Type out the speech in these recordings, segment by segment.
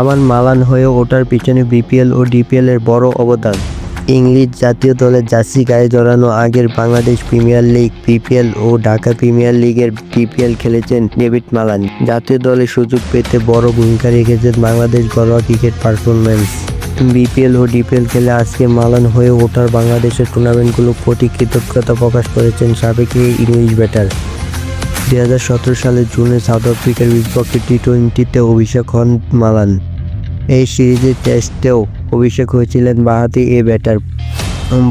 আমার মালান হয়ে ওঠার পিছনে বিপিএল ও ডিপিএল এর বড় অবদান। ইংলিশ জাতীয় দলের জার্সি গায়ে জড়ানো আগের বাংলাদেশ প্রিমিয়ার লিগ বিপিএল ও ঢাকা প্রিমিয়ার লিগের ডিপিএল খেলেছেন ডেভিড মালান। জাতীয় দলে সুযোগ পেতে বড় ভূমিকা রেখেছেন বাংলাদেশ ঘরোয়া ক্রিকেট পারফরমেন্স বিপিএল ও ডিপিএল খেলে আজকে মালান হয়ে ওঠার বাংলাদেশের টুর্নামেন্টগুলো প্রতি কৃতজ্ঞতা প্রকাশ করেছেন সাবেক ইংলিশ ব্যাটার। দুই সালের জুনে সাউথ আফ্রিকার বিপক্ষে টি টোয়েন্টিতে অভিষেক হন মালান। এই সিরিজের টেস্টেও অভিষেক হয়েছিলেন বাহাতি এ ব্যাটার।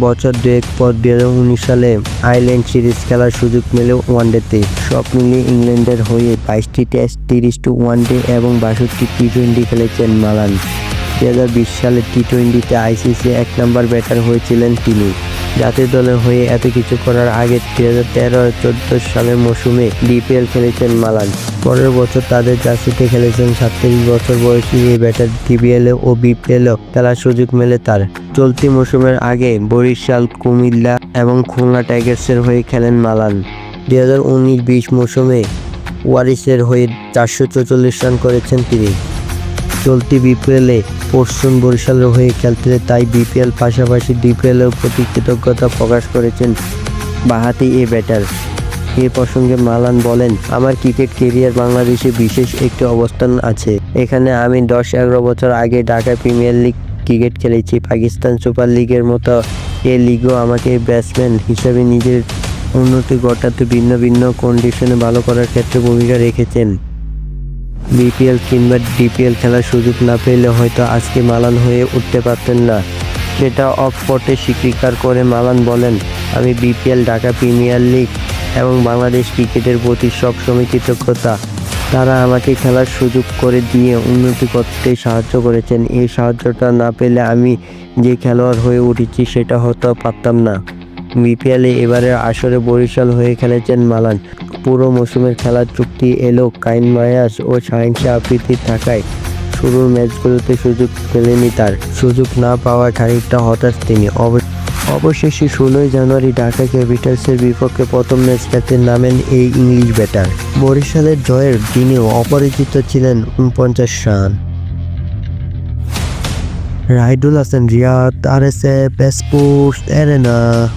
বছর দুয়েক পর দু হাজার উনিশ সালে আইল্যান্ড সিরিজ খেলার সুযোগ মেলে ওয়ানডেতে। সব মিলিয়ে ইংল্যান্ডের হয়ে বাইশটি টেস্ট, তিরিশটি ওয়ানডে এবং বাষট্টি টি টোয়েন্টি খেলেছেন মালান। দু হাজার বিশ সালে টি টোয়েন্টিতে আইসিসি এক নম্বর ব্যাটার হয়েছিলেন তিনি। জাতীয় দলের হয়ে এত কিছু করার আগে দুই হাজার তেরো চোদ্দ সালের মৌসুমে বিপিএল খেলেছেন মালান। পরের বছর তাদের জার্সিতে খেলেছেন সাতত্রিশ বছর বয়সী এই ব্যাটার ডিবিএল ও বিপিএলও খেলার সুযোগ মেলে তার। চলতি মৌসুমের আগে বরিশাল, কুমিল্লা এবং খুলনা টাইগার্সের হয়ে খেলেন মালান। দুই হাজার উনিশ বিশ মৌসুমে ওয়ারিসের হয়ে চারশো চৌচল্লিশ রান করেছেন তিনি। চলতি বিপিএলে পশ্চিম বরিশালের হয়ে খেলতে তাই বিপিএল পাশাপাশি ডিপিএলের প্রতি কৃতজ্ঞতা প্রকাশ করেছেন বাহাতি এ ব্যাটার। এ প্রসঙ্গে মালান বলেন, আমার ক্রিকেট কেরিয়ার বাংলাদেশে বিশেষ একটি অবস্থান আছে। এখানে আমি দশ এগারো বছর আগে ঢাকা প্রিমিয়ার লিগ ক্রিকেট খেলেছি। পাকিস্তান সুপার লিগের মতো এ লিগও আমাকে ব্যাটসম্যান হিসেবে নিজের উন্নতি ঘটাতে ভিন্ন ভিন্ন কন্ডিশনে ভালো করার ক্ষেত্রে ভূমিকা রেখেছেন। বিপিএল কিংবা ডিপিএল খেলার সুযোগ না পেলে হয়তো আজকে মালান হয়ে উঠতে পারতেন না। সেটা অফ স্পটে স্বীকার করে মালান বলেন, আমি বিপিএল, ঢাকা প্রিমিয়ার লিগ এবং বাংলাদেশ ক্রিকেটের প্রতি সবসময় কৃতজ্ঞতা। তারা আমাকে খেলার সুযোগ করে দিয়ে উন্নতি করতে সাহায্য করেছেন। এই সাহায্যটা না পেলে আমি যে খেলোয়াড় হয়ে উঠেছি সেটা হয়তো পারতাম না। বিপিএলে এবারের আসরে বরিশাল হয়ে খেলেছেন মালান। পুরো মৌসুমের খেলার চুক্তি এলো কাইন মায়াস ও শাহিনশা আফ্রিদির থাকায় শুরুর ম্যাচগুলোতে সুযোগ পেলেনি তার। সুযোগ না পাওয়ার খানিকটা হতাশ তিনি। অব- অবশেষে ষোলোই জানুয়ারি ঢাকা ক্যাপিটালসের বিপক্ষে প্রথম ম্যাচ খেলতে নামেন এই ইংলিশ ব্যাটার। বরিশালের জয়ের দিনেও অপরিচিত ছিলেন উনপঞ্চাশ রান। রাইডুল হাসান, রিয়াদ, আর এস এফ, স্পোর্টস এরেনা